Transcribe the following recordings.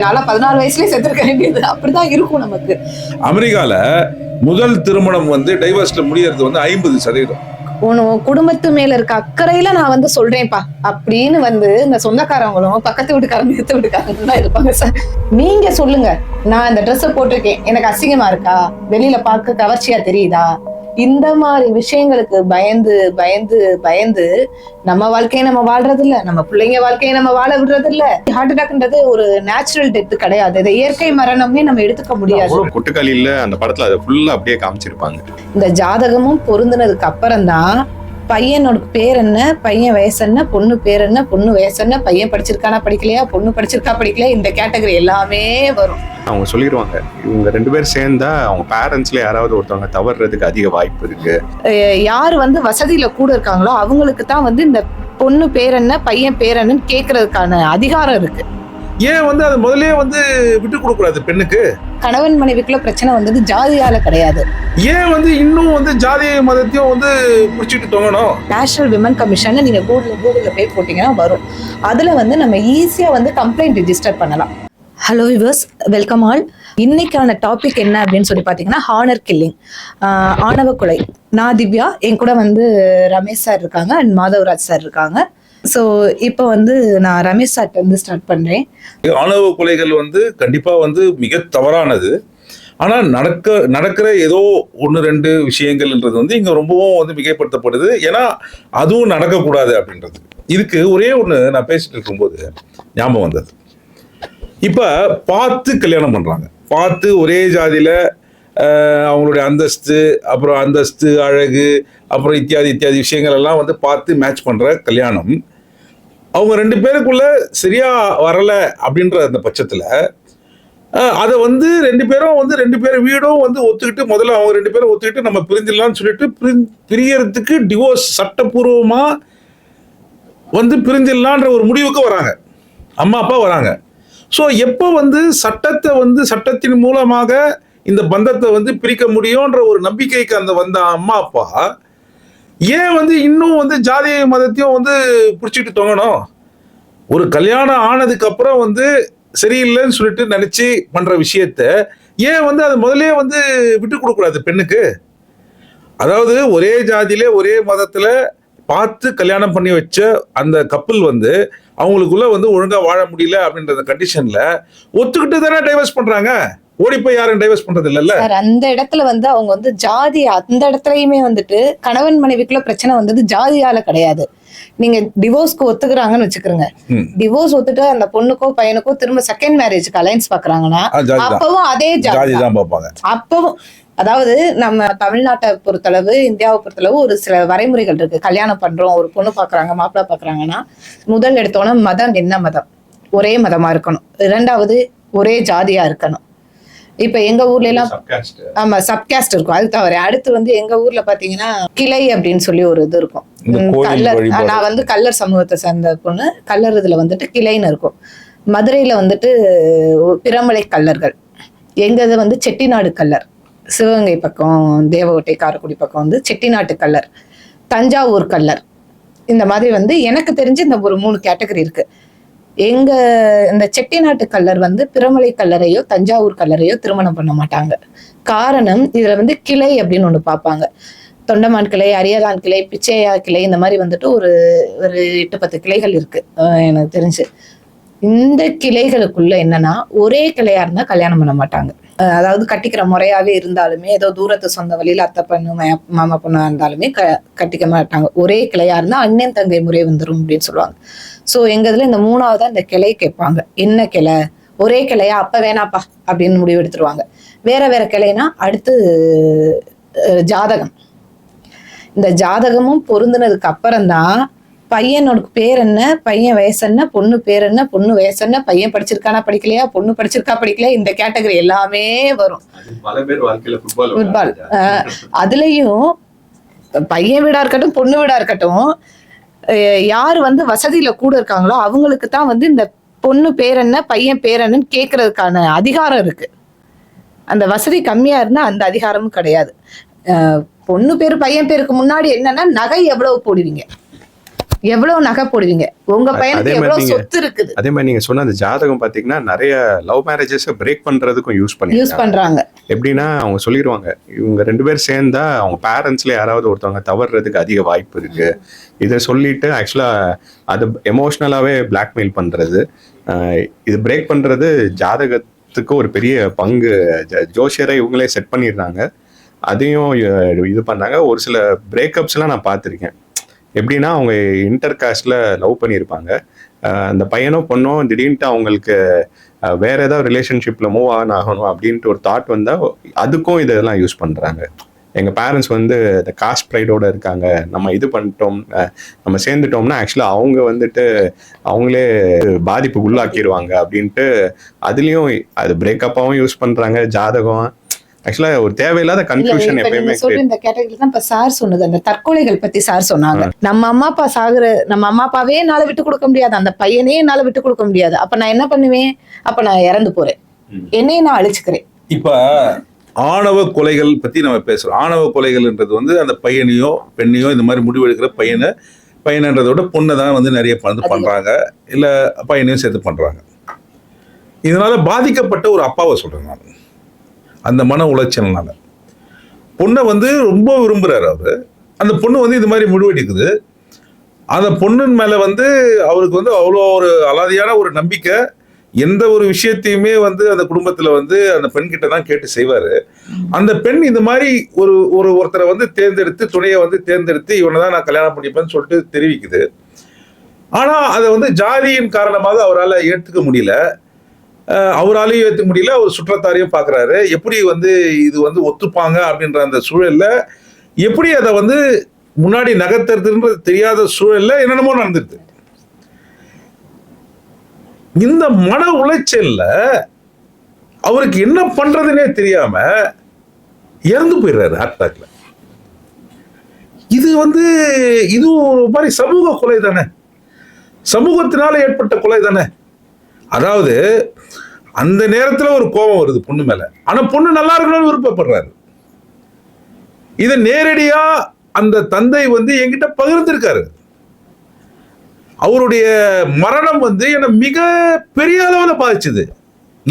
நான்லாம் பதினாலு வயசுலயே செத்துருக்க வேண்டியது. அப்படிதான் இருக்கும் நமக்கு. அமெரிக்கால முதல் திருமணம் வந்து டைவர்ஸ்ல முடியறது வந்து ஐம்பது சதவீதம். உன் குடும்பத்து மேல இருக்க அக்கறையில நான் வந்து சொல்றேன்ப்பா. அப்படின்னு வந்து இந்த சொந்தக்காரவங்களும் பக்கத்து வீட்டுக்காரங்க எடுத்து வீட்டுக்காரங்க தான் இருப்பாங்க சார். நீங்க சொல்லுங்க. நான் இந்த ட்ரெஸ் போட்டிருக்கேன். எனக்கு அசிங்கமா இருக்கா? வெளியில பார்க்க கவர்ச்சியா தெரியுதா? இந்த மாதிரி விஷயங்களுக்கு பயந்து பயந்து பயந்து நம்ம வாழ்க்கையை நம்ம வாழ்றது இல்ல நம்ம பிள்ளைங்க வாழ்க்கையை நம்ம வாழ விடுறது இல்ல ஹார்ட் அட்டாக்ன்றது ஒரு நேச்சுரல் டெத் கிடையாது. இதை இயற்கை மரணமே நம்ம எடுத்துக்க முடியாது. கொட்டுக்காலியில அந்த படத்துல அதை ஃபுல்லா அப்படியே காமிச்சிருப்பாங்க. இந்த ஜாதகமும் பொருந்தினதுக்கு அப்புறம் தான் பையனோட பேர் என்ன? பையன் வயசு என்ன? பொண்ணு பேர் என்ன? பொண்ணு வயசு என்ன? பையன் படிச்சிருக்கானா படிக்கலையா? பொண்ணு படிச்சிருக்கா படிக்கலையா? இந்த கேட்டகரி எல்லாமே வரும். அவங்க சொல்லிடுவாங்க இவங்க ரெண்டு பேரும் சேர்ந்தா அவங்க பேரண்ட்ஸ்ல யாராவது ஒருத்தவங்க தவறுறதுக்கு அதிக வாய்ப்பு இருக்கு. யார் வந்து வசதியில கூட இருக்காங்களோ அவங்களுக்கு தான் வந்து இந்த பொண்ணு பேர் என்ன பையன் பேர் என்னன்னு கேட்கறதுக்கான அதிகாரம் இருக்கு. ஏன் வந்து அது முதல்லயே வந்து விட்டு கொடுக்கூடாது பெண்ணுக்கு? கணவன் மனைவிக்குள்ள பிரச்சனை வந்தது ஜாதியால கிடையாது. ஏன் வந்து இன்னும் வந்து ஜாதி மதத்தையும் வந்து பிடிச்சிட்டு தொங்கணும்? நேஷனல் விமன் கமிஷன் நீங்க கூகுள் கூகுளில் போய் போட்டீங்கன்னா வரும். அதுல வந்து நம்ம ஈஸியா வந்து கம்ப்ளைண்ட் ரிஜிஸ்டர் பண்ணலாம். ஹலோ விவர்ஸ் வெல்கம் ஆல் இன்னைக்கான டாபிக் என்ன அப்படின்னு சொல்லி பார்த்தீங்கன்னா ஹானர் கில்லிங் ஆணவ கொலை. நான் திவ்யா என் கூட வந்து ரமேஷ் சார் இருக்காங்க அண்ட் மாதவராஜ் சார் இருக்காங்க. ஸோ இப்போ வந்து நான் ரமேஷ் சார்ட்ட வந்து ஸ்டார்ட் பண்ணுறேன் ஆணவ கொலைகள் வந்து கண்டிப்பாக வந்து மிக தவறானது. ஆனால் நடக்க நடக்கிற ஏதோ ஒன்று ரெண்டு விஷயங்கள்ன்றது வந்து இங்கே ரொம்பவும் வந்து மிகைப்படுத்தப்படுது. ஏன்னா அதுவும் நடக்கக்கூடாது அப்படின்றது. இதுக்கு ஒரே ஒன்று நான் பேசிட்டு இருக்கும்போது ஞாபகம் வந்தது. இப்போ பார்த்து கல்யாணம் பண்ணுறாங்க பார்த்து ஒரே ஜாதியில் அவங்களுடைய அந்தஸ்து அப்புறம் அந்தஸ்து அழகு அப்புறம் இத்தியாதி இத்தியாதி விஷயங்கள் எல்லாம் வந்து பார்த்து மேட்ச் பண்ணுற கல்யாணம். அவங்க ரெண்டு பேருக்குள்ள சரியா வரல அப்படின்ற அந்த பட்சத்துல அதை வந்து ரெண்டு பேரும் வந்து ரெண்டு பேரும் வீடும் வந்து ஒத்துக்கிட்டு முதல்ல அவங்க ரெண்டு பேரும் ஒத்துக்கிட்டு நம்ம பிரிஞ்சிடலாம்னு சொல்லிட்டு பிரி- பிரியறதுக்கு டிவோர்ஸ் சட்டப்பூர்வமா வந்து பிரிஞ்சிடலான்ற ஒரு முடிவுக்கு வராங்க. அம்மா அப்பா வராங்க. ஸோ எப்போ வந்து சட்டத்தை வந்து சட்டத்தின் மூலமாக இந்த பந்தத்தை வந்து பிரிக்க முடியும்ன்ற ஒரு நம்பிக்கைக்கு அந்த வந்த அம்மா அப்பா ஏன் வந்து இன்னும் வந்து ஜாதி மதத்தையும் வந்து பிடிச்சிட்டு தொங்கணும்? ஒரு கல்யாணம் ஆனதுக்கு அப்புறம் வந்து சரியில்லைன்னு சொல்லிட்டு நினைச்சு பண்ற விஷயத்த ஏன் வந்து அது முதலே வந்து விட்டு கொடுக்கூடாது பெண்ணுக்கு? அதாவது ஒரே ஜாதியிலே ஒரே மதத்துல பார்த்து கல்யாணம் பண்ணி வச்ச அந்த கப்பல் வந்து அவங்களுக்குள்ள வந்து ஒழுங்கா வாழ முடியல அப்படின்ற கண்டிஷன்ல ஒத்துக்கிட்டு தானே டைவர்ஸ் பண்றாங்க? ஓடி போய் யாரும் டைவர்ஸ் பண்றது இல்லைல்ல அந்த இடத்துல வந்து அவங்க வந்து ஜாதி அந்த இடத்துலயுமே வந்துட்டு கணவன் மனைவிக்குள்ள பிரச்சனை வந்தது ஜாதியால கிடையாது. நீங்க டிவோர்ஸ்க்கு ஒத்துக்கிறாங்கன்னு வச்சுக்கிறோங்க. டிவோர்ஸ் ஒத்துட்டு அந்த பொண்ணுக்கோ பையனுக்கோ திரும்ப செகண்ட் மேரேஜ்க்கு அலைன்ஸ் பாக்குறாங்கன்னா அப்பவும் அதே ஜாதி. தான். பார்ப்பாங்க. அப்பவும் அதாவது நம்ம தமிழ்நாட்டை பொறுத்தளவு இந்தியாவை பொறுத்தளவு ஒரு சில வரைமுறைகள் இருக்கு. கல்யாணம் பண்றோம் ஒரு பொண்ணு பாக்குறாங்க மாப்பிள்ளை பாக்குறாங்கன்னா முதல் எடுத்தோன்னே மதம் என்ன மதம்? ஒரே மதமா இருக்கணும். இரண்டாவது ஒரே ஜாதியா இருக்கணும். இப்ப எங்க ஊர்ல எல்லாம். ஆமா சப்காஸ்ட் இருக்கும். அது தவிர அடுத்து வந்து எங்க ஊர்ல பாத்தீங்கன்னா கிளை அப்படின்னு சொல்லி ஒரு இது இருக்கும். கல்லர். நான் வந்து கல்லர் சமூகத்தை சேர்ந்த பொண்ணு. கல்லர் இதுல வந்துட்டு கிளைன்னு இருக்கும். மதுரையில வந்துட்டு பிரமலை கல்லர்கள். எங்க இது வந்து செட்டிநாடு கல்லர். சிவகங்கை பக்கம் தேவகோட்டை காரைக்குடி பக்கம் வந்து செட்டிநாட்டு கல்லர். தஞ்சாவூர் கல்லர். இந்த மாதிரி வந்து எனக்கு தெரிஞ்சு இந்த ஒரு மூணு கேட்டகரி இருக்கு. எங்க இந்த செட்டிநாட்டு கல்லர் வந்து பிரமலை கல்லறையோ தஞ்சாவூர் கல்லறையோ திருமணம் பண்ண மாட்டாங்க. காரணம் இதுல வந்து கிளை அப்படின்னு ஒண்ணு பார்ப்பாங்க. தொண்டமான் கிளை அரியலான் கிளை பிச்சையா கிளை இந்த மாதிரி வந்துட்டு ஒரு ஒரு எட்டு பத்து கிளைகள் இருக்கு. அஹ் எனக்கு தெரிஞ்சு. இந்த கிளைகளுக்குள்ள என்னன்னா ஒரே கிளையா இருந்தா கல்யாணம் பண்ண மாட்டாங்க. அதாவது கட்டிக்கிற முறையாவே இருந்தாலுமே ஏதோ தூரத்து சொந்த வழியில அத்தை பொண்ணு மாமா பொண்ணா இருந்தாலுமே க கட்டிக்க மாட்டாங்க. ஒரே கிளையா இருந்தா அண்ணன் தங்கை முறை வந்துடும் அப்படின்னு சொல்லுவாங்க. சோ எங்க இதுல இந்த மூணாவதா இந்த கிளை கேட்பாங்க. என்ன கிளை? ஒரே கிளையா அப்ப வேணாப்பா அப்படின்னு முடிவு எடுத்துருவாங்க. வேற வேற கிளைனா அடுத்து அஹ், ஜாதகம். இந்த ஜாதகமும் பொருந்தினதுக்கு அப்புறம்தான் பையனோட பேர் என்ன? பையன் வயசு என்ன? பொண்ணு பேர் என்ன? பொண்ணு வயசு என்ன? பையன் படிச்சிருக்கானா படிக்கலையா? பொண்ணு படிச்சிருக்கா படிக்கலையா? இந்த கேட்டகரி எல்லாமே வரும். ஃபுட்பால் அதுலயும் பையன் வீடா இருக்கட்டும் பொண்ணு வீடா இருக்கட்டும் யார் வந்து வசதியில கூட இருக்காங்களோ அவங்களுக்கு தான் வந்து இந்த பொண்ணு பேர் என்ன பையன் பேர் என்னன்னு கேட்கறதுக்கான அதிகாரம் இருக்கு. அந்த வசதி கம்மியா இருந்தா அந்த அதிகாரமும் கிடையாது. பொண்ணு பேரு பையன் பேருக்கு முன்னாடி என்னன்னா நகை எவ்வளவு போடுவீங்க? எவ்வளவு நகை போடுவீங்க? உங்க பையனுக்கு அதே மாதிரி எவ்வளவு சொத்து இருக்குது? அதே மாதிரி நீங்க சொன்ன அந்த ஜாதகம் பாத்தீங்கன்னா நிறைய லவ் மேரேஜஸ் பிரேக் பண்றதுக்கும் யூஸ் யூஸ் பண்ணி பண்றாங்க. எப்படின்னா அவங்க சொல்லிடுவாங்க இவங்க ரெண்டு பேர் சேர்ந்தா அவங்க பேரண்ட்ஸ்ல யாராவது ஒருத்தவங்க தவறுறதுக்கு அதிக வாய்ப்பு இருக்கு. இதை சொல்லிட்டு ஆக்சுவலா அது எமோஷ்னலாவே பிளாக்மெயில் பண்றது. இது பிரேக் பண்றது ஜாதகத்துக்கு ஒரு பெரிய பங்கு. ஜ- ஜோசியரை இவங்களே செட் பண்ணிடுறாங்க. அதையும் இது பண்ணாங்க. ஒரு சில பிரேக்கப்ஸ்லாம் நான் பார்த்துருக்கேன். எப்படின்னா அவங்க இன்டர் காஸ்டில் லவ் பண்ணியிருப்பாங்க. அந்த பையனோ பொண்ணோ திடீர்னுட்டு அவங்களுக்கு வேற ஏதாவது ரிலேஷன்ஷிப்பில் மூவ் ஆன் ஆகணும் அப்படின்ட்டு ஒரு தாட் வந்தால் அதுக்கும் இதெல்லாம் யூஸ் பண்ணுறாங்க எங்கள் பேரண்ட்ஸ் வந்து இந்த காஸ்ட் ப்ரைடோடு இருக்காங்க. நம்ம இது பண்ணிட்டோம் நம்ம சேர்ந்துட்டோம்னா ஆக்சுவலாக அவங்க வந்துட்டு அவங்களே பாதிப்புக்கு உள்ளாக்கிடுவாங்க அப்படின்ட்டு அதுலேயும் அது பிரேக்கப்பாகவும் யூஸ் பண்ணுறாங்க ஜாதகம் ஆக்சுவலா ஒரு தேவையில்லாத கன்ஃபியூஷன் இப்ப எப்பயுமே இந்த கேட்டகரி தான் இப்ப சார் சொன்னது. அந்த தற்கொலைகள் பத்தி சார் சொன்னாங்க. நம்ம அம்மா அப்பா சாகுற நம்ம அம்மா அப்பாவே என்னால விட்டு கொடுக்க முடியாது. அந்த பையனே என்னால விட்டு கொடுக்க முடியாது. அப்ப நான் என்ன பண்ணுவேன்? அப்ப நான் இறந்து போறேன். என்னையும் நான் அழிச்சுக்கிறேன். இப்ப ஆணவ கொலைகள் பத்தி நம்ம பேசுறோம். ஆணவ கொலைகள்ன்றது வந்து அந்த பையனையோ பெண்ணையோ இந்த மாதிரி முடிவெடுக்கிற பையனை பையனன்றதை விட பொண்ணை தான் வந்து நிறைய வந்து. பண்றாங்க. இல்ல பையனையும் சேர்த்து பண்றாங்க. இதனால பாதிக்கப்பட்ட ஒரு அப்பாவை சொல்றேன் நான். அந்த மன உளைச்சல்னால. பொண்ணை வந்து ரொம்ப விரும்புகிறார் அவர். அந்த பொண்ணு வந்து இது மாதிரி முடிவெடுக்குது. அந்த பொண்ணின் மேலே வந்து அவருக்கு வந்து அவ்வளோ ஒரு அலாதியான ஒரு நம்பிக்கை. எந்த ஒரு விஷயத்தையுமே வந்து அந்த குடும்பத்தில் வந்து அந்த பெண்கிட்ட தான் கேட்டு செய்வார். அந்த பெண் இந்த மாதிரி ஒரு ஒரு ஒருத்தரை வந்து தேர்ந்தெடுத்து துணையை வந்து தேர்ந்தெடுத்து இவனை தான் நான் கல்யாணம் பண்ணிப்பேன்னு சொல்லிட்டு தெரிவிக்குது. ஆனால் அதை வந்து ஜாதியின் காரணமாக அவரால் ஏற்றுக்க முடியல. அவராலையும் ஏற்ற முடியல. அவர் சுற்றத்தாரையும் பார்க்குறாரு எப்படி வந்து இது வந்து ஒத்துப்பாங்க அப்படின்ற அந்த சூழல்ல எப்படி அதை வந்து முன்னாடி நகர்த்துறதுன்றது தெரியாத சூழல்ல என்னென்னமோ நடந்துருது இந்த மன உளைச்சல்ல அவருக்கு என்ன பண்றதுனே தெரியாம இறந்து போயிடுறாரு ஹார்ட் அட்டாக்ல இது வந்து இது ஒரு மாதிரி சமூக கொலை தானே. சமூகத்தினால ஏற்பட்ட கொலை தானே. அதாவது அந்த நேரத்தில் ஒரு கோபம் வருது பொண்ணு மேல. ஆனால் பொண்ணு நல்லா இருக்கணும்னு விருப்பப்படுறாரு. இதை நேரடியா அந்த தந்தை வந்து என்கிட்ட பகிர்ந்திருக்காரு. அவருடைய மரணம் வந்து என்னை மிக பெரிய அளவில் பாதிச்சுது.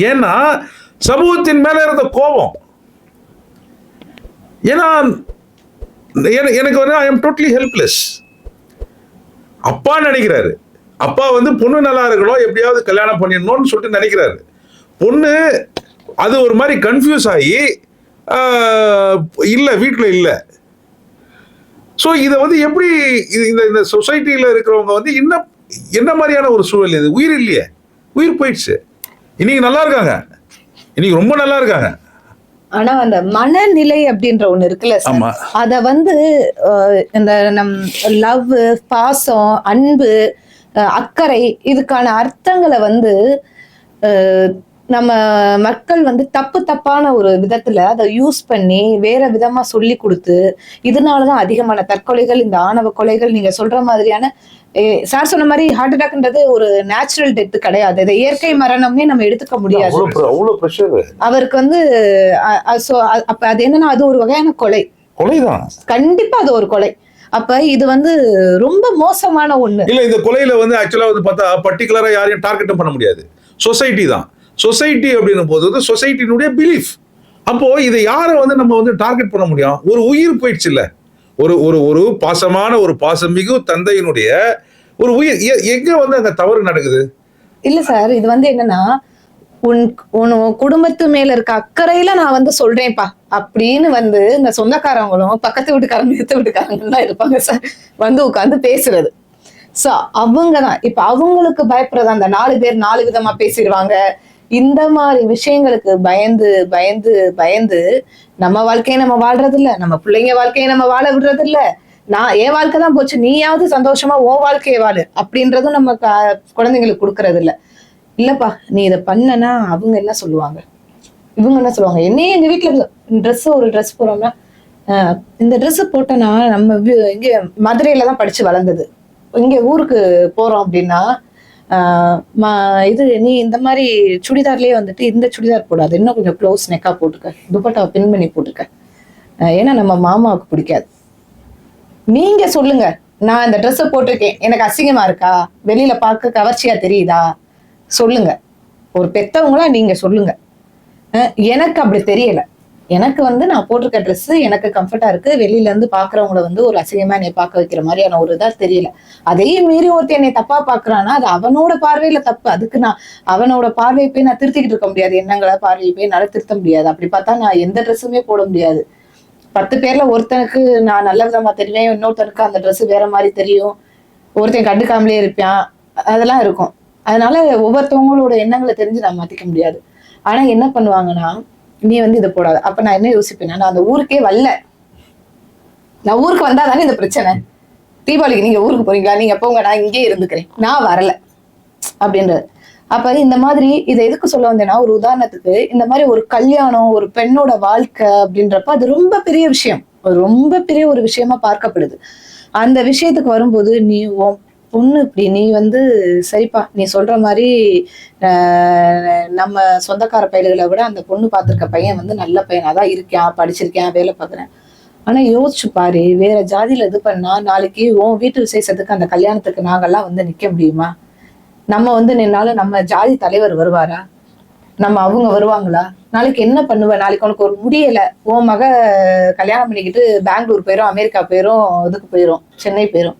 ஏன்னா சமூகத்தின் மேல இருந்த கோபம். ஏன்னா எனக்கு வந்து ஐ எம் டோட்டலி ஹெல்ப்லெஸ் அப்பா நினைக்கிறாரு. அப்பா வந்து பொண்ணு நல்லா இருக்கணும் எப்படியாவது கல்யாணம் பண்ணிடணும்னு சொல்லிட்டு நினைக்கிறாரு. பொண்ணு அது ஒரு மாதிரி கன்ஃபியூஸ் ஆகி இல்ல வீட்டுல இல்ல. ஸோ இதை வந்து எப்படி இந்த இந்த சொசைட்டியில் இருக்கிறவங்க வந்து என்ன என்ன மாதிரியான ஒரு சூழல் இது? உயிர் இல்லையே. உயிர் போயிடுச்சு. இன்னைக்கு நல்லா இருக்காங்க. இன்னைக்கு ரொம்ப நல்லா இருக்காங்க. ஆனா அந்த மனநிலை அப்படின்ற ஒண்ணு இருக்குல்ல அத வந்து இந்த நம் லவ் பாசம் அன்பு அக்கறை இதுக்கான அர்த்தங்களை வந்து நம்ம மக்கள் வந்து தப்பு தப்பான ஒரு விதத்துல அதை யூஸ் பண்ணி வேற விதமா சொல்லி கொடுத்து இதனாலதான் அதிகமான தற்கொலைகள் இந்த ஆணவ கொலைகள் நீங்க சொல்ற மாதிரியான சார் சொன்ன மாதிரி ஹார்ட் அட்டாக்ன்றது ஒரு நேச்சுரல் டெத் கிடையாது. இதை இயற்கை மரணம்னே நம்ம எடுத்துக்க முடியாது. அவருக்கு வந்து அப்ப அது என்னன்னா அது ஒரு வகையான கொலை. கொலைதான். கண்டிப்பா அது ஒரு கொலை. அப்ப இது வந்து ரொம்ப மோசமான ஒண்ணு. இல்ல இந்த கொலையில வந்து ஆக்சுவலா வந்து பார்த்தா பர்டிகுலரா யாரையும் டார்கெட்டும் பண்ண முடியாது. சொசைட்டி தான். சொசைட்டி அப்படின்னும் போது வந்து சொசைட்டினுடைய பிலீஃப் அப்போ இதை யாரை வந்து நம்ம வந்து டார்கெட் பண்ண முடியும்? ஒரு உயிர் போயிடுச்சு இல்ல ஒரு ஒரு ஒரு பாசமான ஒரு பாசமிகு தந்தையினுடைய ஒரு உயிர். எங்க வந்து அங்க தவறு நடக்குது? இல்ல சார் இது வந்து என்னன்னா உன் உன் குடும்பத்து மேல இருக்க அக்கறையில நான் வந்து சொல்றேன்ப்பா. அப்படின்னு வந்து இந்த சொந்தக்காரங்களும் பக்கத்து வீட்டுக்காரங்க எடுத்து வீட்டுக்காரங்க எல்லாம் இருப்பாங்க சார் வந்து உட்கார்ந்து பேசுறது. சோ அவங்க தான் இப்ப அவங்களுக்கு பயப்படுறது அந்த நாலு பேர் நாலு விதமா பேசிடுவாங்க. இந்த மாதிரி விஷயங்களுக்கு பயந்து பயந்து பயந்து நம்ம வாழ்க்கையை நம்ம வாழ்றது இல்ல நம்ம பிள்ளைங்க வாழ்க்கையை நம்ம வாழ விடுறது இல்ல நான் என் வாழ்க்கை தான் போச்சு. நீயாவது சந்தோஷமா உன் வாழ்க்கையை வாழு. அப்படின்றதும் நம்ம க- குழந்தைங்களுக்கு கொடுக்கறது இல்லை இல்லப்பா நீ இதை பண்ணனா அவங்க என்ன சொல்லுவாங்க? இவங்க என்ன சொல்லுவாங்க? என்னையே எங்க வீட்டுல ட்ரெஸ் ஒரு ட்ரெஸ் போறோம்னா இந்த ட்ரெஸ் போட்டோன்னா நம்ம இங்க மதுரையில தான் படிச்சு வளர்ந்தது. இங்க ஊருக்கு போறோம் அப்படின்னா இது நீ இந்த மாதிரி சுடிதார்லயே வந்துட்டு இந்த சுடிதார் போடாது. இன்னும் கொஞ்சம் க்ளோஸ் நெக்கா போட்டுக்க. துப்பட்டாவை பின் பண்ணி போட்டுக்க. ஏன்னா நம்ம மாமாவுக்கு பிடிக்காது. நீங்க சொல்லுங்க. நான் இந்த ட்ரெஸ்ஸை போட்டிருக்கேன். எனக்கு அசிங்கமா இருக்கா? வெளியில பார்க்க கவர்ச்சியா தெரியுதா? சொல்லுங்க. ஒரு பெத்தவங்களா நீங்க சொல்லுங்க. எனக்கு அப்படி தெரியல. எனக்கு வந்து நான் போட்டிருக்க ட்ரெஸ் எனக்கு கம்ஃபர்டா இருக்கு. வெளியில இருந்து பாக்குறவங்கள வந்து ஒரு அசிங்கமா என்னை பார்க்க வைக்கிற மாதிரியான ஒரு இதா தெரியல. அதையும் மீறி ஒருத்தன் என்னை தப்பா பாக்குறான்னா அது அவனோட பார்வையில தப்பு. அதுக்கு நான் அவனோட பார்வையை போய் நான் திருத்திக்கிட்டு இருக்க முடியாது. எண்ணங்களை பார்வையை போய் என்னால திருத்த முடியாது. அப்படி பார்த்தா நான் எந்த ட்ரெஸ்ஸுமே போட முடியாது. பத்து பேர்ல ஒருத்தனுக்கு நான் நல்ல விதமா தெரிவேன் இன்னொருத்தனுக்கு அந்த ட்ரெஸ் வேற மாதிரி தெரியும். ஒருத்தன் கண்டுக்காமலே இருப்பான். அதெல்லாம் இருக்கும். அதனால ஒவ்வொருத்தவங்களோட எண்ணங்களை தெரிஞ்சு நான் மாத்திக்க முடியாது. ஆனா என்ன பண்ணுவாங்கன்னா நீ வந்து இதை போடாத. அப்ப நான் என்ன யோசிப்பேன்னா நான் அந்த ஊருக்கே வரல. நான் ஊருக்கு வந்தா தானே இந்த பிரச்சனை? தீபாவளிக்கு நீங்க ஊருக்கு போறீங்களா? நீங்க போங்க நான் இங்கே இருந்துக்கிறேன். நான் வரல. அப்படின்றது. அப்ப இந்த மாதிரி இதை எதுக்கு சொல்ல வந்தேன்னா ஒரு உதாரணத்துக்கு இந்த மாதிரி ஒரு கல்யாணம் ஒரு பெண்ணோட வாழ்க்கை அப்படின்றப்ப அது ரொம்ப பெரிய விஷயம். ரொம்ப பெரிய ஒரு விஷயமா பார்க்கப்படுது. அந்த விஷயத்துக்கு வரும்போது நீ உன் பொண்ணு இப்படி நீ வந்து சரிப்பா நீ சொல்ற மாதிரி நம்ம சொந்தக்கார பையல்களை விட அந்த பொண்ணு பார்த்துருக்க பையன் வந்து நல்ல பையனா. தான் இருக்கான் படிச்சிருக்கேன் வேலை பார்க்குறேன். ஆனா யோசிச்சு பாரு வேற ஜாதியில இது பண்ணா நாளைக்கு உன் வீட்டு விசேஷத்துக்கு அந்த கல்யாணத்துக்கு நாங்கெல்லாம் வந்து நிக்க முடியுமா? நம்ம வந்து நின்னாலும் நம்ம ஜாதி தலைவர் வருவாரா? நம்ம அவங்க வருவாங்களா? நாளைக்கு என்ன பண்ணுவ? நாளைக்கு உனக்கு ஒரு முடியல. உன் மக கல்யாணம் பண்ணிக்கிட்டு பெங்களூர் போயிரும் அமெரிக்கா போயிரும் இதுக்கு போயிரும் சென்னை போயிரும்.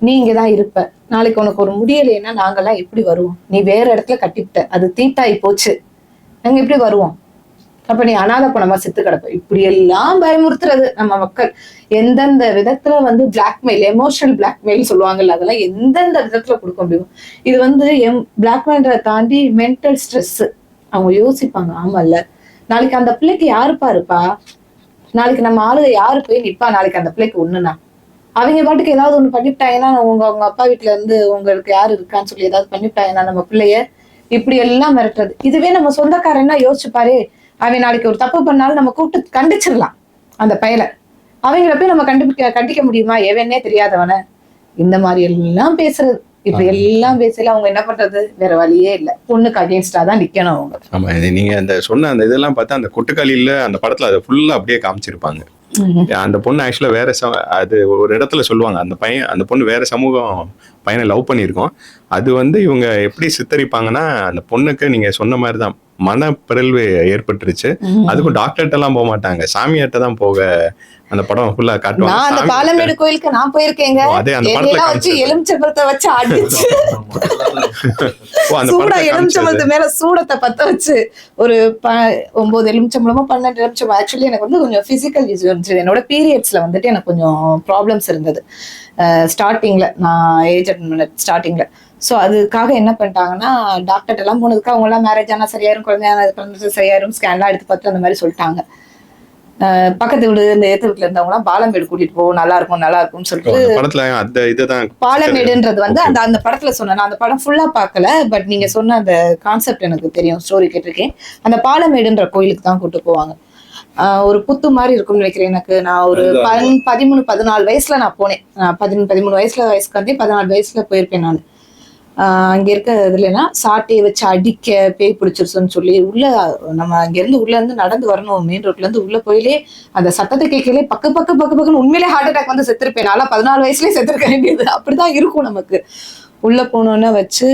நீ இங்கதான் இருப்ப. நாளைக்கு உனக்கு ஒரு முடியலைன்னா நாங்கெல்லாம் எப்படி வருவோம்? நீ வேற இடத்துல கட்டிவிட்ட. அது தீட்டாயி போச்சு. நாங்க எப்படி வருவோம்? அப்ப நீ அனாதை பணமா செத்து கிடப்ப. இப்படி எல்லாம் பயமுறுத்துறது நம்ம மக்கள். எந்தெந்த விதத்துல வந்து பிளாக்மெயில் எமோஷனல் பிளாக்மெயில் சொல்லுவாங்கல்ல அதெல்லாம் எந்தெந்த விதத்துல கொடுக்க முடியும்? இது வந்து எம் பிளாக்மெயில தாண்டி மென்டல் ஸ்ட்ரெஸ் அவங்க யோசிப்பாங்க ஆமால்ல. நாளைக்கு அந்த பிள்ளைக்கு யாருப்பா இருப்பா? நாளைக்கு நம்ம ஆளுக யாரு போய் நிப்பா? நாளைக்கு அந்த பிள்ளைக்கு ஒண்ணுனா அவங்க பாட்டுக்கு ஏதாவது ஒண்ணு பண்ணிவிட்டாங்கன்னா உங்க உங்க அப்பா வீட்டுல இருந்து உங்களுக்கு யாரு இருக்கான்னு சொல்லி ஏதாவது பண்ணிவிட்டாங்கன்னா நம்ம பிள்ளைய இப்படி எல்லாம் மிரட்டுறது. இதுவே நம்ம சொந்தக்காரன்னா யோசிச்சு பாரு அவன் நாளைக்கு ஒரு தப்பு பண்ணாலும் நம்ம கூப்பிட்டு கண்டிச்சிடலாம் அந்த பயலை. அவங்கள போய் நம்ம கண்டுபிடிக்க கண்டிக்க முடியுமா? எவனே தெரியாதவன. இந்த மாதிரி எல்லாம் பேசுறது. இப்படி எல்லாம் பேசல அவங்க என்ன பண்றது? வேற வழியே இல்ல. பொண்ணுக்கு அகேன்ஸ்டா தான் நிக்கணும் அவங்க. ஆமா நீங்க அந்த சொன்ன அந்த இதெல்லாம் பார்த்தா அந்த கொட்டுக்காலியில அந்த படத்துல அதை ஃபுல்லா அப்படியே காமிச்சிருப்பாங்க. அந்த பொண்ணு ஆக்சுவலா வேற அது ஒரு இடத்துல சொல்லுவாங்க. அந்த பையன் அந்த பொண்ணு வேற சமூகம் பையனை லவ் பண்ணியிருக்கோம். அது வந்து இவங்க எப்படி சித்தரிப்பாங்கன்னா அந்த பொண்ணுக்கு நீங்க சொன்ன மாதிரி தான் மனப்பிறழ்வு ஏற்பட்டுருச்சு. அதுக்கும் டாக்டர்கிட்ட எல்லாம் போக மாட்டாங்க சாமியார்ட்ட தான் போக அந்த படம் ஃபுல்லா காட்டுவாங்க. நான் அந்த பாலமேடு கோயிலுக்கு நான் போயிருக்கேங்க. அதே அந்த படத்துல வச்சு. எலுமிச்சம்பழத்தை வச்சு அடிச்சு. சூடா. எலுமிச்சம்பழத்து மேல சூடத்தை பத்த வச்சு ஒரு ஒன்பது எலுமிச்சம்பழமோ பன்னெண்டு எலுமிச்சம்பழம் ஆக்சுவலி எனக்கு வந்து கொஞ்சம் பிசிக்கல் இஷ்யூ இருந்துச்சு என்னோட பீரியட்ஸ்ல வந்துட்டு எனக்கு கொஞ்சம் ப்ராப்ளம்ஸ் இருந்தது. ஸ்டார்டிங்ல நான் ஏஜ் ஸ்டார்டிங்ல ஸோ அதுக்காக என்ன பண்ணிட்டாங்கன்னா டாக்டர் எல்லாம் போனதுக்கு அவங்க எல்லாம் மேரேஜ் ஆனா சரியாயிரும் குழந்தையான குழந்தை சரியாயிரும் ஸ்கேன்லாம் எடுத்து பார்த்து அந்த மாதிரி சொல்லிட்டாங்க. பக்கத்து வீடு இந்த ஏத்து வீட்டுல இருந்தவங்கலாம் பாலமேடு கூட்டிட்டு போ நல்லா இருக்கும் நல்லா இருக்கும்னு சொல்லிட்டு அந்த படத்துல அந்த இதுதான் பாலமேடுன்றது வந்து. அந்த அந்த படத்துல சொன்னேன். நான் அந்த படம் ஃபுல்லா பார்க்கல பட் நீங்க சொன்ன அந்த கான்செப்ட் எனக்கு தெரியும் ஸ்டோரி கேட்டிருக்கேன். அந்த பாலமேடுன்ற கோயிலுக்கு தான் கூட்டு போவாங்க. ஆஹ் ஒரு புத்து மாதிரி இருக்கும்னு நினைக்கிறேன் எனக்கு. நான் ஒரு பதிமூணு பதினாலு வயசுல நான் போனேன். நான் பதிமூணு பதிமூணு வயசுல வயசுக்கு வந்து பதினாலு வயசுல போயிருப்பேன் நான். அங்க இருக்க இதுலனா சாட்டையை வச்சு அடிக்க பேய் பிடிச்சிருச்சுன்னு சொல்லி உள்ள நம்ம அங்க இருந்து உள்ள இருந்து நடந்து வரணும் மெயின் ரோட்ல இருந்து உள்ள போயிலே அந்த சத்தத்தை கேட்கலே பக்கு பக்கு பக்கு பக்குன்னு உண்மையிலே ஹார்ட் அட்டாக் வந்து செத்துருப்பேன். நல்லா பதினாலு வயசுலயே செத்துருக்க வேண்டியது. அப்படிதான் இருக்கும் நமக்கு. உள்ள போனோன்னே வச்சு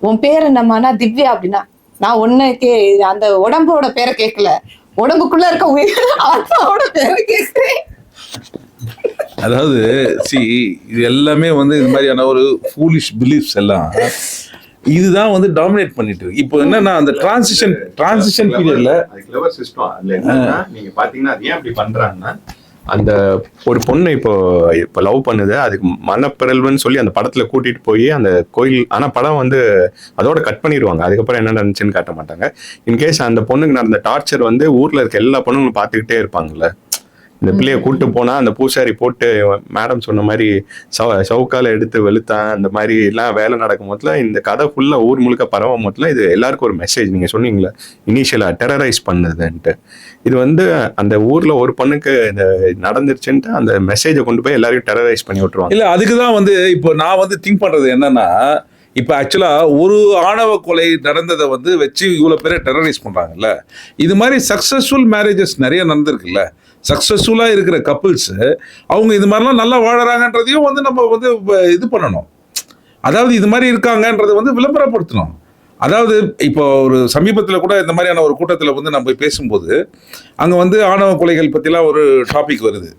உன் பேர் என்னம்மானா திவ்யா அப்படின்னா நான் ஒன்று கே அந்த உடம்போட பேரை கேட்கல. உடம்புக்குள்ள இருக்க உயிர் ஆத்மாவோட பேரை கேட்குறேன். அதாவது சி இது எல்லாமே வந்து இந்த மாதிரியான ஒரு ஃபூலிஷ் பிலீஃப்ஸ் எல்லாம் இதுதான் வந்து டாமினேட் பண்ணிட்டு இருக்கு. இப்போ என்னன்னா அந்த டிரான்சிஷன் டிரான்சிஷன் பீரியட்ல clever system. அதுல என்னன்னா, நீங்க பாத்தீங்கன்னா அது ஏன் அப்படி பண்றாங்கன்னா அந்த ஒரு பொண்ணு இப்போ இப்போ லவ் பண்ணுது அதுக்கு மனப்பிறழ்வுன்னு சொல்லி அந்த படத்துல கூட்டிட்டு போய் அந்த கோயில் ஆனா படம் வந்து அதோட கட் பண்ணிடுவாங்க அதுக்கப்புறம் என்ன நடந்துச்சுன்னு காட்ட மாட்டாங்க. இன்கேஸ் அந்த பொண்ணுக்கு நடந்த டார்ச்சர் வந்து ஊர்ல இருக்க எல்லா பொண்ணுங்களும் பார்த்துக்கிட்டே இருப்பாங்கல்ல. இந்த பிள்ளைய கூட்டு போனா அந்த பூசாரி போட்டு மேடம் சொன்ன மாதிரி சவ சவுக்கால எடுத்து வெளுத்தான் அந்த மாதிரி எல்லாம் வேலை நடக்கும் போதுல இந்த கதை ஃபுல்லா ஊர் முழுக்க பரவும் போதுல இது எல்லாருக்கும் ஒரு மெசேஜ் நீங்க சொன்னீங்களே இனிஷியலா டெரரைஸ் பண்ணுதுன்ட்டு. இது வந்து அந்த ஊர்ல ஒரு பொண்ணுக்கு இந்த நடந்துருச்சுன்ட்டு அந்த மெசேஜை கொண்டு போய் எல்லாரையும் டெரரைஸ் பண்ணி விட்டுருவாங்க. இல்ல அதுக்கு தான் வந்து இப்போ நான் வந்து திங்க் பண்றது என்னன்னா இப்போ ஆக்சுவலாக ஒரு ஆணவ கொலை நடந்ததை வந்து வச்சு இவ்வளோ பேரை டெரரைஸ் பண்ணுறாங்கல்ல இது மாதிரி சக்ஸஸ்ஃபுல் மேரேஜஸ் நிறைய நடந்திருக்குல்ல. சக்ஸஸ்ஃபுல்லாக இருக்கிற கப்புள்ஸு அவங்க இது மாதிரிலாம் நல்லா வாழறாங்கன்றதையும் வந்து நம்ம வந்து இது பண்ணணும். அதாவது இது மாதிரி இருக்காங்கன்றதை வந்து விளம்பரப்படுத்தணும். அதாவது இப்போ ஒரு சமீபத்தில் கூட இந்த மாதிரியான ஒரு கூட்டத்தில் வந்து நம்ம போய் பேசும்போது அங்கே வந்து ஆணவ கொலைகள் பற்றிலாம் ஒரு டாபிக் வருது.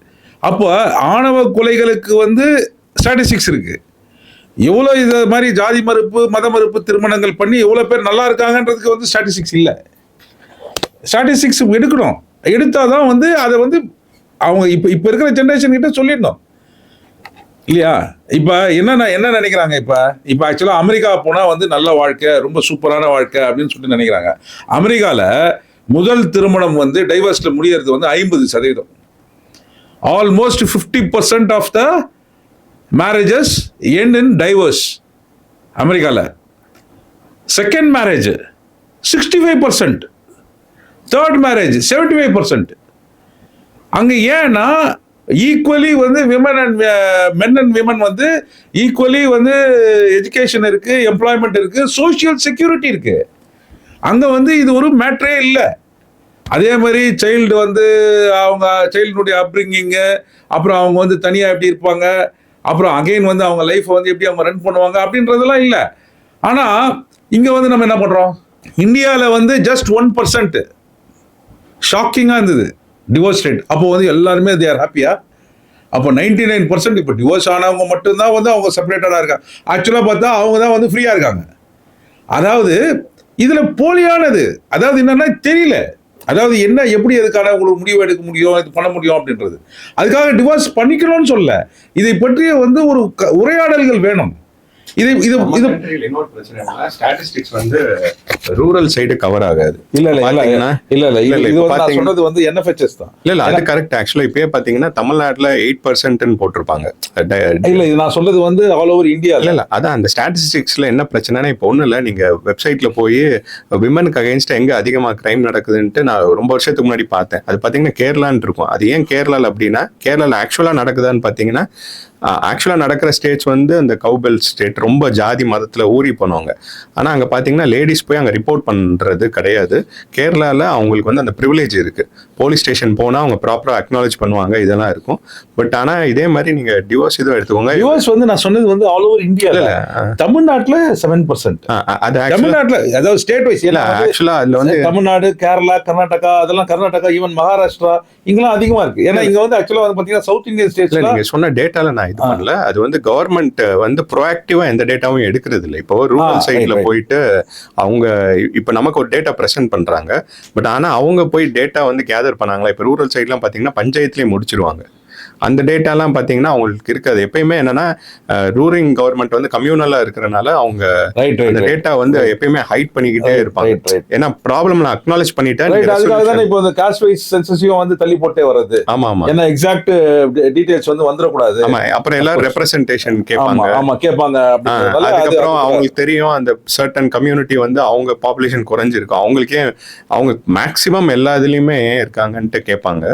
அப்போ ஆணவ கொலைகளுக்கு வந்து ஸ்டாட்டிஸ்டிக்ஸ் இருக்குது எவ்வளோ இது மாதிரி ஜாதி மறுப்பு மத மறுப்பு திருமணங்கள் பண்ணி எவ்வளோ பேர் நல்லா இருக்காங்கன்றதுக்கு வந்து ஸ்டாட்டிஸ்டிக்ஸ் இல்லை. ஸ்டாட்டிஸ்டிக்ஸ் எடுக்கணும். எடுத்தால் தான் வந்து அதை வந்து அவங்க இப்போ இப்போ இருக்கிற ஜென்ரேஷன் கிட்ட சொல்லிடணும். இல்லையா? இப்போ என்ன என்ன நினைக்கிறாங்க இப்போ? இப்போ ஆக்சுவலாக அமெரிக்கா போனால் வந்து நல்ல வாழ்க்கை ரொம்ப சூப்பரான வாழ்க்கை அப்படின்னு சொல்லிட்டு நினைக்கிறாங்க. அமெரிக்காவில் முதல் திருமணம் வந்து டைவர்ஸில் முடியறது வந்து ஐம்பது சதவீதம். Almost fifty percent of the marriages end in divorce அமெரிக்காவில் second marriage sixty five percent third marriage seventy five percent அங்கே ஏன்னா ஈக்குவலி வந்து women and men and women வந்து ஈக்குவலி வந்து எஜுகேஷன் இருக்கு எம்ப்ளாய்மெண்ட் இருக்கு சோஷியல் செக்யூரிட்டி இருக்கு. அங்கே வந்து இது ஒரு மேட்ரே இல்லை. அதே மாதிரி சைல்டு வந்து அவங்க சைல்டுனுடைய அப்ரிங்கிங்கு அப்புறம் அவங்க வந்து தனியாக எப்படி இருப்பாங்க அப்புறம் அகைன் வந்து அவங்க லைஃப்பை வந்து எப்படி அவங்க ரன் பண்ணுவாங்க அப்படின்றதெல்லாம் இல்லை. ஆனால் இங்கே வந்து நம்ம என்ன பண்ணுறோம் இந்தியாவில் வந்து ஜஸ்ட் ஒன் பர்சன்ட்டு ஷாக்கிங்காக இருந்தது. டிவோர்ஸ் ரேட் அப்போ வந்து எல்லாருமே தே ஆர் ஹாப்பியா அப்போ நைன்டி நைன் பர்சன்ட் இப்போ டிவோர்ஸ் ஆனவங்க மட்டும்தான் வந்து அவங்க செப்பரேட்டடாக இருக்காங்க ஆக்சுவலாக பார்த்தா அவங்க தான் வந்து ஃப்ரீயாக இருக்காங்க. அதாவது இதில் போலியானது. அதாவது என்னன்னா தெரியல. அதாவது என்ன எப்படி அதுக்கான உங்களுக்கு முடிவு எடுக்க முடியும் இது பண்ண முடியும் அப்படின்றது. அதுக்காக டிவோர்ஸ் பண்ணிக்கணும்னு சொல்ல இதை பற்றிய வந்து ஒரு க- உரையாடல்கள் வேணும். இது இது இது இன்னொரு பிரச்சனை ஸ்டாட்டிஸ்டிக்ஸ் வந்து ரூரல் சைடு கவர் ஆகாது. இல்ல இல்ல இல்ல இல்ல இல்ல இல்ல, இது நான் சொன்னது வந்து என்எஃப்ஹெச்எஸ் தான். இல்ல இல்ல அது கரெக்ட் ஆக்சுவலா இப்பயே பாத்தீங்கன்னா தமிழ்நாட்டுல எயிட் பர்சன்ட்னு போட்டிருப்பாங்க. இல்ல இது நான் சொல்றது வந்து ஆல் ஓவர் இந்தியா இல்ல இல்ல அதான் அந்த ஸ்டாட்டிஸ்டிக்ஸ்ல என்ன பிரச்சனைனா இப்போ ஒண்ணும் இல்ல நீங்க வெப்சைட்ல போய் விமனுக்கு அகைன்ஸ்ட் எங்க அதிகமா கிரைம் நடக்குதுன்ட்டு நான் ரொம்ப வருஷத்துக்கு முன்னாடி பார்த்தேன். அது பாத்தீங்கன்னா கேரளான்னு இருக்கும். அது ஏன் கேரளால அப்படின்னா கேரளால ஆக்சுவலா நடக்குதான்னு பாத்தீங்கன்னா ஆக்சுவலாக நடக்கிற ஸ்டேட்ஸ் வந்து அந்த கவுபெல் ஸ்டேட் ரொம்ப ஜாதி மதத்தில் ஊறி பண்ணுவாங்க ஆனால் அங்கே பார்த்தீங்கன்னா லேடிஸ் போய் அங்கே ரிப்போர்ட் பண்ணுறது கிடையாது. கேரளாவில் அவங்களுக்கு வந்து அந்த ப்ரிவிலேஜ் இருக்குது போலீஸ் ஸ்டேஷன் போனா அவங்க ப்ராப்பரா அக்னாலேஜ் பண்ணுவாங்க இதெல்லாம் இருக்கும். பட் ஆனா இதே மாதிரி நீங்க டிவோர்ஸ் இதுவும் எடுத்துக்கோங்க. யுஎஸ் வந்து நான் சொன்னது வந்து ஆல் ஓவர் இந்தியா இல்ல, தமிழ்நாட்டுல செவன் பர்சன்ட் அது தமிழ்நாட்டுல அதாவது ஸ்டேட் வைஸ் இல்ல ஆக்சுவலா அதுல வந்து தமிழ்நாடு கேரளா கர்நாடகா அதெல்லாம் கர்நாடகா ஈவன் மகாராஷ்டிரா இங்கெல்லாம் அதிகமா இருக்கு. ஏன்னா இங்க வந்து ஆக்சுவலா வந்து பாத்தீங்கன்னா சவுத் இந்தியன் ஸ்டேட்ஸ்ல நீங்க சொன்ன டேட்டால நான் இது பண்ணல. அது வந்து கவர்மெண்ட் வந்து ப்ரோஆக்டிவா எந்த டேட்டாவும் எடுக்கிறது இல்லை. இப்போ ரூரல் சைட்ல. போயிட்டு அவங்க இப்போ நமக்கு ஒரு டேட்டா பிரசன்ட் பண்றாங்க. பட் ஆனா அவங்க போய் டேட்டா வந்து கேதர் பண்ணாங்களா? இப்போ ரூரல் சைட்லாம் பாத்தீங்கன்னா பஞ்சாயத்துலேயே முடிச்சிருவாங்க. அந்த டேட்டாலாம் பாத்தீங்கன்னா அவங்களுக்கு இருக்காது. எப்பயுமே என்னன்னா ரூரிங் கவர்மெண்ட் வந்து கம்யூனலா இருக்கிறனால அவங்க அந்த டேட்டா வந்து எப்பயுமே ஹைட் பண்ணிக்கிட்டே இருப்பாங்க. ஏன்னா ப்ராப்ளம் நான் அக்னாலேஜ் பண்ணிட்டேன் அதுக்காக தானே இப்போ இந்த காஸ்ட் வைஸ் சென்சஸையும் வந்து தள்ளி போட்டே வர்றது. ஆமா ஆமா. ஏன்னா எக்ஸாக்ட் டீடைல்ஸ் வந்து வந்துடக்கூடாது. ஆமா அப்புறம் எல்லாரும் ரெப்ரசன்டேஷன் கேட்பாங்க. ஆமா கேட்பாங்க அதுக்கப்புறம் அது- அவங்களுக்கு தெரியும் அந்த சர்டன் கம்யூனிட்டி வந்து அவங்க பாப்புலேஷன் குறைஞ்சிருக்கும். அவங்களுக்கே அவங்க மேக்சிமம் எல்லா இதுலயுமே இருக்காங்கன்ட்டு கேட்பாங்க.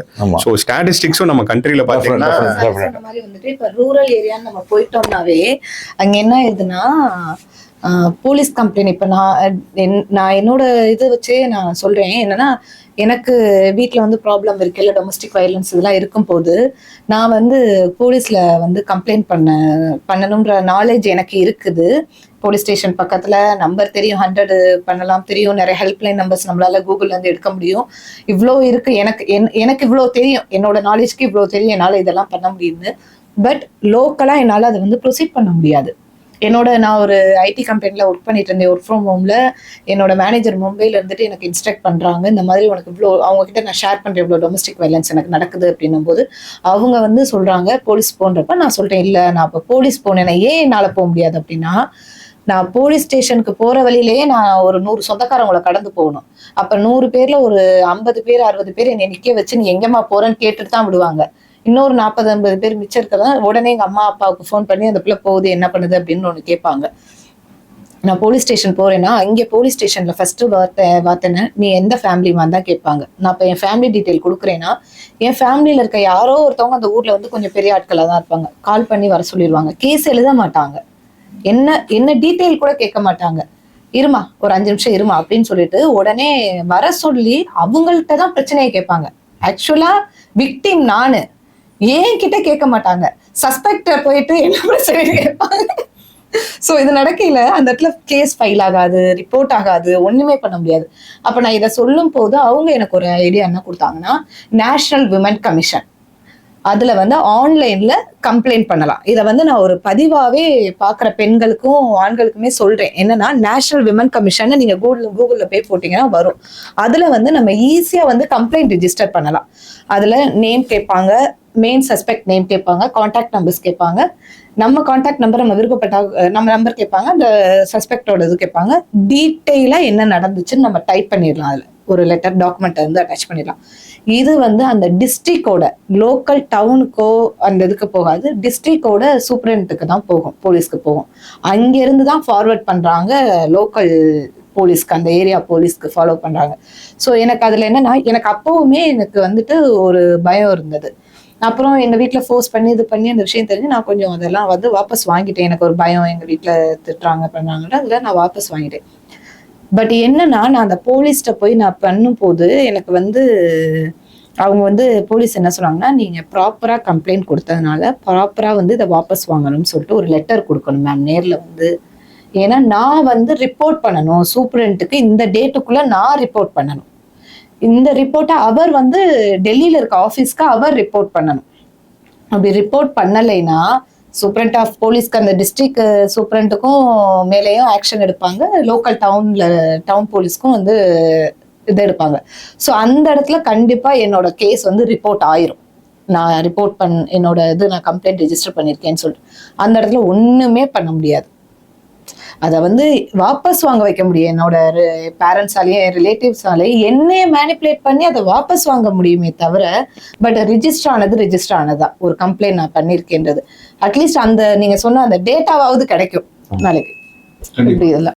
ஸோ ஸ்டாட்டிஸ்டிக்ஸும் நம்ம கண்ட்ரில சொன்ன மாதிரி வந்துட்டு இப்ப ரூரல் ஏரியான்னு நம்ம போயிட்டோம்னாவே அங்க என்ன ஆயிடுதுன்னா போலீஸ் கம்ப்ளைண்ட் இப்போ நான் என்- நான் என்னோட இது வச்சே நான் சொல்கிறேன் என்னன்னா எனக்கு வீட்டில் வந்து ப்ராப்ளம் இருக்கு. இல்லை டொமஸ்டிக் வயலன்ஸ் இதெல்லாம் இருக்கும் போது நான் வந்து போலீஸில் வந்து கம்ப்ளைண்ட் பண்ண பண்ணணுன்ற நாலேஜ் எனக்கு இருக்குது. போலீஸ் ஸ்டேஷன் பக்கத்தில் நம்பர் தெரியும் ஹண்ட்ரடு பண்ணலாம் தெரியும். நிறைய ஹெல்ப்லைன் நம்பர்ஸ் நம்மளால கூகுள்லேருந்து எடுக்க முடியும். இவ்வளோ இருக்கு. எனக்கு என்- எனக்கு இவ்வளோ தெரியும். என்னோட நாலேஜ்க்கு இவ்வளோ தெரியும். என்னால் இதெல்லாம் பண்ண முடியுது பட் லோக்கலாக என்னால் அதை வந்து ப்ரொசீட் பண்ண முடியாது. என்னோட நான் ஒரு ஐடி கம்பெனியில் ஒர்க் பண்ணிட்டு இருந்தேன் ஒர்க் ஃப்ரம் ஹோமில் என்னோட மேனேஜர் மும்பையில் இருந்துட்டு எனக்கு இன்ஸ்ட்ரக்ட் பண்ணுறாங்க இந்த மாதிரி உனக்கு இவ்வளோ அவங்க கிட்ட நான் ஷேர் பண்ணுறேன் இவ்வளோ டொமஸ்டிக் வயலன்ஸ் எனக்கு நடக்குது அப்படின்னும் போது அவங்க வந்து சொல்கிறாங்க போலீஸ் போன்றப்ப நான் சொல்கிறேன் இல்லை நான் இப்போ போலீஸ் போனேன். ஏன் என்னால் போக முடியாது? அப்படின்னா நான் போலீஸ் ஸ்டேஷனுக்கு போகிற வழியிலேயே நான் ஒரு நூறு சொந்தக்காரங்களை கடந்து போகணும். அப்போ நூறு பேர்ல ஒரு ஐம்பது பேர் அறுபது பேர் என்னை நிற்க வச்சு நீ எங்கேம்மா போகிறேன்னு கேட்டுட்டு தான் விடுவாங்க. இன்னொரு நாற்பது ஐம்பது பேர் மிச்சம் இருக்கதான் உடனே எங்க அம்மா அப்பாவுக்கு ஃபோன் பண்ணி அந்த பிள்ளை போகுது என்ன பண்ணுது அப்படின்னு ஒன்று கேட்பாங்க. நான் போலீஸ் ஸ்டேஷன் போறேன்னா இங்கே போலீஸ் ஸ்டேஷன்ல ஃபர்ஸ்ட் வார்த்தை வார்த்தைன்னு நீ எந்த ஃபேமிலிமான் தான் கேட்பாங்க. நான் இப்போ என் ஃபேமிலி டீட்டெயில் கொடுக்குறேன்னா என் ஃபேமிலியில் இருக்க யாரோ ஒருத்தவங்க அந்த ஊர்ல வந்து கொஞ்சம் பெரிய ஆட்களாக தான் இருப்பாங்க. கால் பண்ணி வர சொல்லிடுவாங்க கேஸ் எழுத மாட்டாங்க. என்ன என்ன டீட்டெயில் கூட கேட்க மாட்டாங்க. இருமா ஒரு அஞ்சு நிமிஷம் இருமா அப்படின்னு சொல்லிட்டு உடனே வர சொல்லி அவங்கள்ட்ட தான் பிரச்சனையை கேட்பாங்க. ஆக்சுவலா விக்டிம் நானு. ஏன் கிட்ட கேட்க மாட்டாங்க. சஸ்பெக்ட போயிட்டு என்ன பிரச்சனை கேட்பாங்க. ஸோ இது நடக்கையில அந்த இடத்துல கேஸ் ஃபைல் ஆகாது ரிப்போர்ட் ஆகாது ஒண்ணுமே பண்ண முடியாது. அப்ப நான் இதை சொல்லும் போது அவங்க எனக்கு ஒரு ஐடியா என்ன கொடுத்தாங்கன்னா நேஷனல் விமன் கமிஷன் அதுல வந்து ஆன்லைன்ல கம்ப்ளைண்ட் பண்ணலாம். இதை வந்து நான் ஒரு பதிவாவே பார்க்குற பெண்களுக்கும் ஆண்களுக்குமே சொல்றேன். என்னன்னா நேஷனல் விமன் கமிஷன் நீங்க கூகுள் கூகுள்ல போய் போட்டீங்கன்னா வரும். அதுல வந்து நம்ம ஈஸியா வந்து கம்ப்ளைண்ட் ரிஜிஸ்டர் பண்ணலாம். அதுல நேம் கேட்பாங்க மெயின் சஸ்பெக்ட் நேம் கேட்பாங்க காண்டாக்ட் நம்பர்ஸ் கேட்பாங்க. நம்ம காண்டாக்ட் நம்பர் நம்ம விருப்பப்பட்ட நம்ம நம்பர் கேட்பாங்க அந்த சஸ்பெக்டோட இது கேட்பாங்க. டீட்டெயிலாக என்ன நடந்துச்சுன்னு நம்ம டைப் பண்ணிடலாம் அதில். ஒரு லெட்டர் டாக்குமெண்ட் வந்து அட்டாச் பண்ணிடலாம். இது வந்து அந்த டிஸ்ட்ரிக்டோட லோக்கல் டவுனுக்கோ அந்த இதுக்கு போகாது. டிஸ்ட்ரிக்டோட சூப்பரண்ட்டுக்கு தான் போகும் போலீஸ்க்கு போகும். அங்கேருந்து தான் ஃபார்வர்ட் பண்ணுறாங்க லோக்கல் போலீஸ்க்கு அந்த ஏரியா போலீஸ்க்கு ஃபாலோ பண்ணுறாங்க ஸோ எனக்கு அதில் என்னன்னா எனக்கு அப்போவுமே எனக்கு வந்துட்டு ஒரு பயம் இருந்தது. அப்புறம் எங்கள் வீட்டில் ஃபோர்ஸ் பண்ணி இது பண்ணி அந்த விஷயம் தெரிஞ்சு நான் கொஞ்சம் அதெல்லாம் வந்து வாபஸ் வாங்கிட்டேன். எனக்கு ஒரு பயம் எங்கள் வீட்டில் திட்டுறாங்க பண்ணாங்கன்னு. அதில் நான் வாபஸ் வாங்கிட்டேன். பட் என்னன்னா நான் அந்த போலீஸ்கிட்ட போய் நான் பண்ணும்போது எனக்கு வந்து அவங்க வந்து போலீஸ் என்ன சொன்னாங்கன்னா நீங்க ப்ராப்பரா கம்ப்ளைண்ட் கொடுத்ததுனால ப்ராப்பரா வந்து இதை வாபஸ் வாங்கணும்னு சொல்லிட்டு ஒரு லெட்டர் கொடுக்கணும் மேம் நேர்ல வந்து. ஏன்னா நான் வந்து ரிப்போர்ட் பண்ணணும். சூப்ரண்ட்டுக்கு இந்த டேட்டுக்குள்ள நான் ரிப்போர்ட் பண்ணணும். இந்த ரிப்போர்ட்டை அவர் வந்து டெல்லியில இருக்க ஆஃபீஸ்க்கு அவர் ரிப்போர்ட் பண்ணணும். அப்படி ரிப்போர்ட் பண்ணலைன்னா சூப்ரண்ட் ஆஃப் போலீஸ்க்கு அந்த டிஸ்ட்ரிக்ட் சூப்ரண்ட்டுக்கும் மேலேயும் ஆக்ஷன் எடுப்பாங்க. லோக்கல் டவுன்ல டவுன் போலீஸ்க்கும் வந்து இது எடுப்பாங்க. ஸோ அந்த இடத்துல கண்டிப்பா என்னோட கேஸ் வந்து ரிப்போர்ட் ஆயிரும். நான் ரிப்போர்ட் பண் என்னோட இது நான் கம்ப்ளைண்ட் ரிஜிஸ்டர் பண்ணியிருக்கேன்னு சொல்லிட்டு. அந்த இடத்துல ஒன்றுமே பண்ண முடியாது. அதை வந்து வாபஸ் வாங்க வைக்க முடியும். என்னோட பேரண்ட்ஸாலேயும் என் ரிலேட்டிவ்ஸாலேயும் என்னைய மேனிப்புலேட் பண்ணி அதை வாபஸ் வாங்க முடியுமே தவிர பட் ரிஜிஸ்டர் ஆனது ரிஜிஸ்டர் ஆனதா. ஒரு கம்ப்ளைண்ட் நான் பண்ணியிருக்கேன்றது அட்லீஸ்ட் அந்த நீங்க சொன்ன அந்த டேட்டாவாவது கிடைக்கும். நாளைக்கு. இப்படி இதெல்லாம்